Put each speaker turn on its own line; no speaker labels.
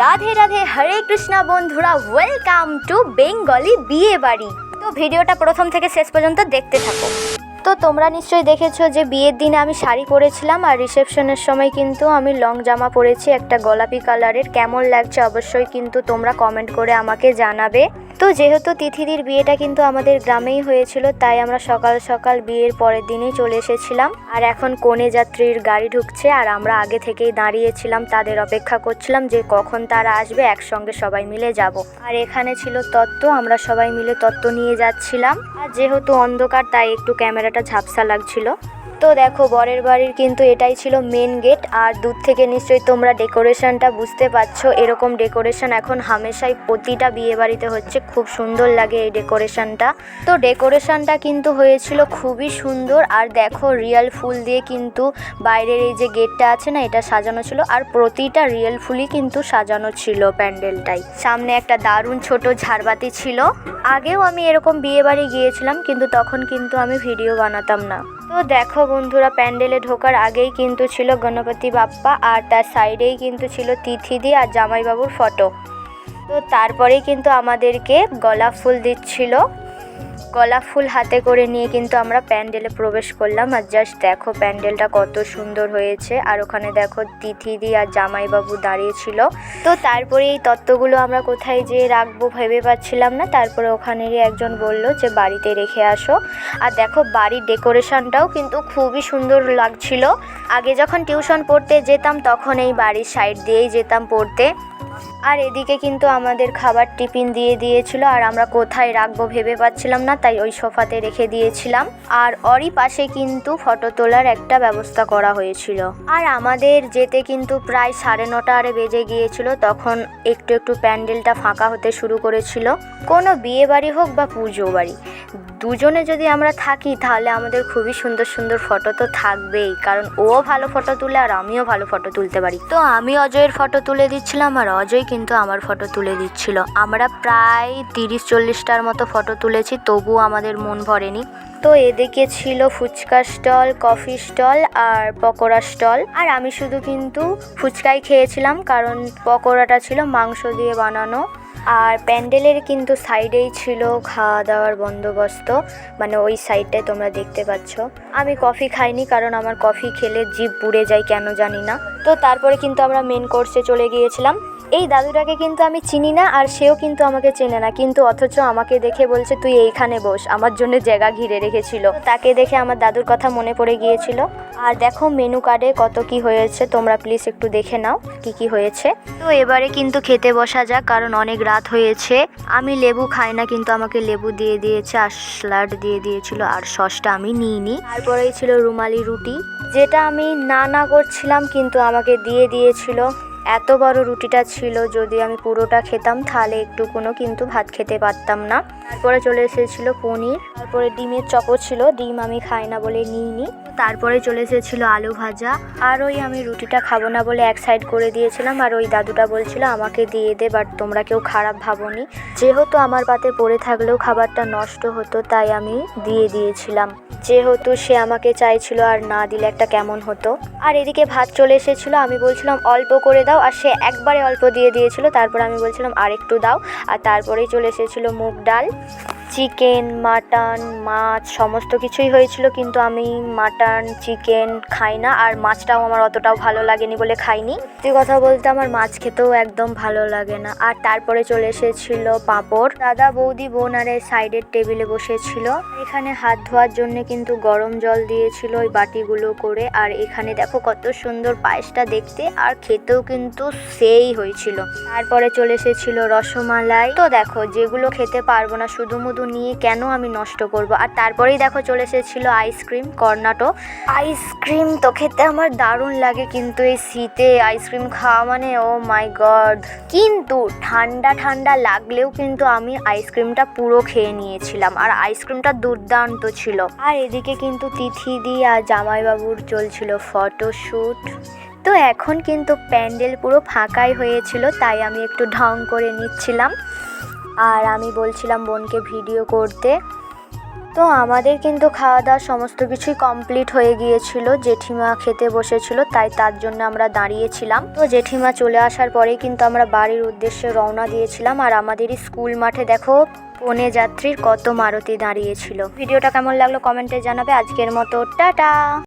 রাধে রাধে, হরে কৃষ্ণা বন্ধুরা welcome to Bengali বিয়ে বাড়ি। তো ভিডিওটা প্রথম থেকে শেষ পর্যন্ত দেখতে থাকো। তো তোমরা নিশ্চয়ই দেখেছ যে বিয়ের দিনে আমি শাড়ি পরেছিলাম আর রিসেপশনের সময় কিন্তু আমি লং জামা পরেছি, একটা গোলাপি কালারের। কেমন লাগছে অবশ্যই কিন্তু তোমরা কমেন্ট করে আমাকে জানাবে। তো যেহেতু তিথিদির বিয়েটা কিন্তু আমাদের গ্রামেই হয়েছিল, তাই আমরা সকাল সকাল বিয়ের পরের দিনেই চলে এসেছিলাম। আর এখন কনে যাত্রীর গাড়ি ঢুকছে আর আমরা আগে থেকেই দাঁড়িয়েছিলাম, তাদের অপেক্ষা করছিলাম যে কখন তারা আসবে, একসঙ্গে সবাই মিলে যাব। আর এখানে ছিল তত্ত্ব, আমরা সবাই মিলে তত্ত্ব নিয়ে যাচ্ছিলাম। আর যেহেতু অন্ধকার, তাই একটু ক্যামেরাটা ঝাপসা লাগছিল। তো দেখো, বরের বাড়ির কিন্তু এটাই ছিল মেন গেট আর দূর থেকে নিশ্চয়ই তোমরা ডেকোরেশনটা বুঝতে পারছ। এরকম ডেকোরেশন এখন হামেশাই প্রতিটা বিয়ে বাড়িতে হচ্ছে। খুব সুন্দর লাগে এই ডেকোরেশনটা তো ডেকোরেশনটা কিন্তু হয়েছিল খুবই সুন্দর, আর দেখো রিয়েল ফুল দিয়ে কিন্তু বাইরের এই যে গেটটা আছে না, এটা সাজানো ছিল, আর প্রতিটা রিয়েল ফুলই কিন্তু সাজানো ছিল প্যান্ডেলটাই। সামনে একটা দারুণ ছোট ঝাড়বাতি ছিল। আগেও আমি এরকম বিয়ে বাড়ি গিয়েছিলাম, কিন্তু তখন কিন্তু আমি ভিডিও বানাতাম না। তো দেখো বন্ধুরা, প্যান্ডেলে ঢোকার আগেই কিন্তু ছিল গণপতি বাপ্পা আর তার সাইডেই কিন্তু ছিল তিথিদি আর জামাইবাবুর ফটো। তো তারপরেই কিন্তু আমাদেরকে গোলাপ ফুল দিচ্ছিল। গোলাপ ফুল হাতে করে নিয়ে কিন্তু আমরা প্যান্ডেলে প্রবেশ করলাম। আর জাস্ট দেখো প্যান্ডেলটা কত সুন্দর হয়েছে। আর ওখানে দেখো তিথিদি আর জামাইবাবু দাঁড়িয়েছিল তো তারপরে এই তত্ত্বগুলো আমরা কোথায় যে রাখব ভেবে পাচ্ছিলাম না। তারপরে ওখানেরই একজন বলল যে, বাড়িতে রেখে আসো। আর দেখো বাড়ির ডেকোরেশনটাও কিন্তু খুবই সুন্দর লাগছিল। আগে যখন টিউশন পড়তে যেতাম, তখন এই বাড়ির সাইড দিয়েই যেতাম পড়তে। আর এদিকে কিন্তু আমাদের খাবার টিফিন দিয়ে দিয়েছিল, আর আমরা কোথায় রাখব ভেবে পাচ্ছিলাম না, তাই ওই সোফাতে রেখে দিয়েছিলাম। আর ওরই পাশে কিন্তু ফটো তোলার একটা ব্যবস্থা করা হয়েছিল। আর আমাদের যেতে কিন্তু প্রায় সাড়ে নটা আরে বেজে গিয়েছিল, তখন একটু একটু প্যান্ডেলটা ফাঁকা হতে শুরু করেছিল। কোনো বিয়ে বাড়ি হোক বা পুজো বাড়ি দুজনে যদি আমরা থাকি, তাহলে আমাদের খুবই সুন্দর সুন্দর ফটো তো থাকবেই। কারণ ও ভালো ফটো তুলে আর আমিও ভালো ফটো তুলতে পারি। তো আমি অজয়ের ফটো তুলে দিচ্ছিলাম আর অজয় কিন্তু আমার ফটো তুলে দিচ্ছিল। আমরা প্রায় তিরিশ চল্লিশটার মতো ফটো তুলেছি, তবুও আমাদের মন ভরেনি। তো এদিকে ছিল ফুচকা স্টল কফি স্টল আর পকোড়া স্টল আর আমি শুধু কিন্তু ফুচকাই খেয়েছিলাম, কারণ পকোড়াটা ছিল মাংস দিয়ে বানানো। আর প্যান্ডেলের কিন্তু সাইডেই ছিল খাওয়া দাওয়ার বন্দোবস্ত। মানে ওই সাইডটায় তোমরা দেখতে পাচ্ছ। আমি কফি খাইনি কারণ আমার কফি খেলে জিভ পুড়ে যায়, কেন জানি না। তো তারপরে কিন্তু আমরা মেন কোর্সে চলে গিয়েছিলাম। এই দাদুটাকে কিন্তু আমি চিনি না আর সেও কিন্তু আমাকে চেনে না। কিন্তু অথচ আমাকে দেখে বলছে, তুই এইখানে বস। আমার জন্য জায়গা ঘিরে রেখেছিল। তাকে দেখে আমার দাদুর কথা মনে পড়ে গিয়েছিল। আর দেখো মেনু কার্ডে কত কি হয়েছে, তোমরা প্লিজ একটু দেখে নাও কি কি হয়েছে। তো এবারে কিন্তু খেতে বসা যাক, কারণ অনেক রাত হয়েছে। আমি লেবু খাই না, কিন্তু আমাকে লেবু দিয়ে দিয়েছে, আর স্যালাড দিয়ে দিয়েছিল, আর সসটা আমি নিইনি। তারপরেই ছিল রুমালি রুটি, যেটা আমি না না করছিলাম, কিন্তু আমাকে দিয়ে দিয়েছিল। এত বড় রুটিটা ছিল, যদি আমি পুরোটা খেতাম, তাহলে একটুকুনো কিন্তু ভাত খেতে পারতাম না। তারপরে চলে এসেছিল পনির, তারপরে ডিমের চপও ছিল, ডিম আমি খাই না বলে নিইনি। তারপরে চলে এসেছিল আলু ভাজা, আর ওই আমি রুটিটা খাব না বলে এক সাইড করে দিয়েছিলাম, আর ওই দাদুটা বলছিল, আমাকে দিয়ে দে বাট তোমরা কেউ খারাপ ভাবোনি। যেহেতু আমার পাতে পড়ে থাকলেও খাবারটা নষ্ট হতো, তাই আমি দিয়ে দিয়েছিলাম। যেহেতু সে আমাকে চাইছিল আর না দিলে একটা কেমন হতো। আর এদিকে ভাত চলে এসেছিল, আমি বলছিলাম, অল্প করে দাও আর সে একবারে অল্প দিয়ে দিয়েছিল। তারপর আমি বলছিলাম আর একটু দাও। আর তারপরেই চলে এসেছিল মুগ ডাল। চিকেন, মাটন, মাছ, সমস্ত কিছুই হয়েছিল, কিন্তু আমি মাটন, চিকেন খাই না, আর মাছটাও আমার অতটাও ভালো লাগেনি বলে খাইনি। সত্যি কথা বলতে আমার মাছ খেতেও একদম ভালো লাগে না। আর তারপরে চলে এসেছিল পাঁপড়। দাদা বৌদি বোন আর এই সাইডের টেবিলে বসেছিল। এখানে হাত ধোয়ার জন্য কিন্তু গরম জল দিয়েছিল ওই বাটিগুলো করে। আর এখানে দেখো কত সুন্দর পায়েসটা দেখতে, আর খেতেও কিন্তু সেই হয়েছিল। তারপরে চলে এসেছিল রসমালাই। তো দেখো, যেগুলো খেতে পারব না, শুধু মুধু নিয়ে কেন আমি নষ্ট করব? আর তারপরেই দেখো চলে এসেছিল আইসক্রিম কর্নাটো আইসক্রিম তো খেতে আমার দারুণ লাগে কিন্তু এই শীতে আইসক্রিম খাওয়া মানে ও মাই গড কিন্তু ঠান্ডা ঠান্ডা লাগলেও কিন্তু আমি আইসক্রিমটা পুরো খেয়ে নিয়েছিলাম। আর আইসক্রিমটা দুর্দান্ত ছিল। আর এদিকে কিন্তু তিথি তিথিদি আর জামাইবাবুর চলছিল ফটোশ্যুট তো এখন কিন্তু প্যান্ডেল পুরো ফাঁকাই হয়েছিল, তাই আমি একটু ঢং করে নিচ্ছিলাম। আর আমি বলছিলাম বোনকে ভিডিও করতে। তো আমাদের কিন্তু খাওয়া দাওয়া সমস্ত কিছুই কমপ্লিট হয়ে গিয়েছিল। জেঠিমা খেতে বসেছিল, তাই তার জন্য আমরা দাঁড়িয়েছিলাম। তো জেঠিমা চলে আসার পরেই কিন্তু আমরা বাড়ির উদ্দেশ্যে রওনা দিয়েছিলাম আর আমাদেরই স্কুল মাঠে দেখো পনে যাত্রীর কত মারুতি দাঁড়িয়েছিল। ভিডিওটা কেমন লাগল কমেন্টে জানাবে। আজকের মতো টাটা!